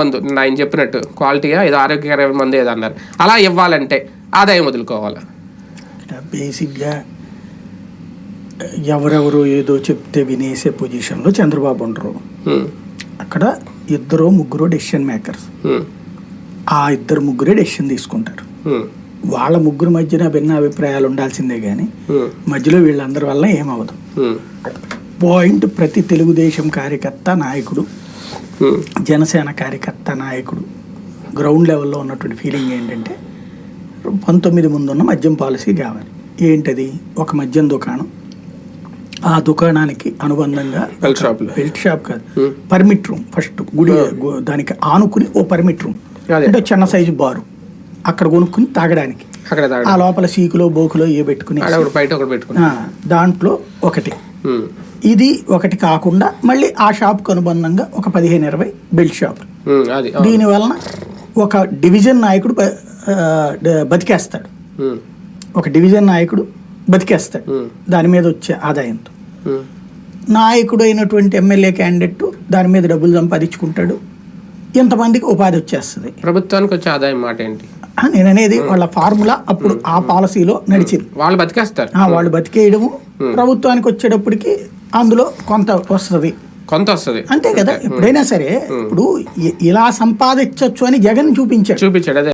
మందు ఆయన చెప్పినట్టు క్వాలిటీగా ఏదో ఆరోగ్యకరమైన మందు ఏదో అన్నారు. అలా ఇవ్వాలంటే ఆదాయం వదులుకోవాలి. బేసిక్గా ఎవరెవరు ఏదో చెప్తే వినేసే పొజిషన్లో చంద్రబాబు ఉండరు. అక్కడ ఇద్దరు ముగ్గురు డెసిషన్ మేకర్స్ ఆ ఇద్దరు ముగ్గురే డెసిషన్ తీసుకుంటారు. వాళ్ళ ముగ్గురు మధ్యన భిన్న అభిప్రాయాలు ఉండాల్సిందే కానీ మధ్యలో వీళ్ళందరి వల్ల ఏమవదు పాయింట్ ప్రతి తెలుగుదేశం కార్యకర్త నాయకుడు జనసేన కార్యకర్త నాయకుడు గ్రౌండ్ లెవెల్లో ఉన్నటువంటి ఫీలింగ్ ఏంటంటే పంతొమ్మిది ముందున్న మద్యం పాలసీ కావాలి. ఏంటది? ఒక మద్యం దుకాణం. ఆ దుకాణానికి అనుబంధంగా బెల్ట్ షాపులు బెల్ట్ షాప్ కాదు. Hmm. పర్మిట్ రూమ్ ఫస్ట్ గుడి గు- దానికి ఆనుకుని ఓ పర్మిట్ రూమ్. అంటే చిన్న సైజు బారు అక్కడ కొనుక్కుని తాగడానికి. అక్కడ ఆ లోపల సీకులో బోకులో ఏ పెట్టుకుని దాంట్లో ఒకటి. ఉమ్, ఇది ఒకటి కాకుండా మళ్ళీ ఆ షాప్కి అనుబంధంగా ఒక పదిహేను ఇరవై బెల్ట్ షాప్. దీని వలన ఒక డివిజన్ నాయకుడు బతికేస్తాడు. ఒక డివిజన్ నాయకుడు బతికేస్తాడు. దాని మీద వచ్చే ఆదాయంతో నాయకుడు అయినటువంటి ఎమ్మెల్యే క్యాండిడేట్ దాని మీద డబ్బులు సంపాదించుకుంటాడు. ఇంతమందికి ఉపాధి వచ్చేస్తుంది? ప్రభుత్వానికి వచ్చే ఆదాయం మాట ఏంటి? నేను అనేది వాళ్ళ ఫార్ములా అప్పుడు ఆ పాలసీలో నడిచింది. వాళ్ళు బతికేస్తారు. వాళ్ళు బతికేయడము ప్రభుత్వానికి వచ్చేటప్పటికి అందులో కొంత వస్తుంది. కొంత వస్తుంది. అంతే కదా? ఎప్పుడైనా సరే ఇప్పుడు ఇలా సంపాదించవచ్చు అని జగన్ చూపించాడు. చూపించాడు అదే.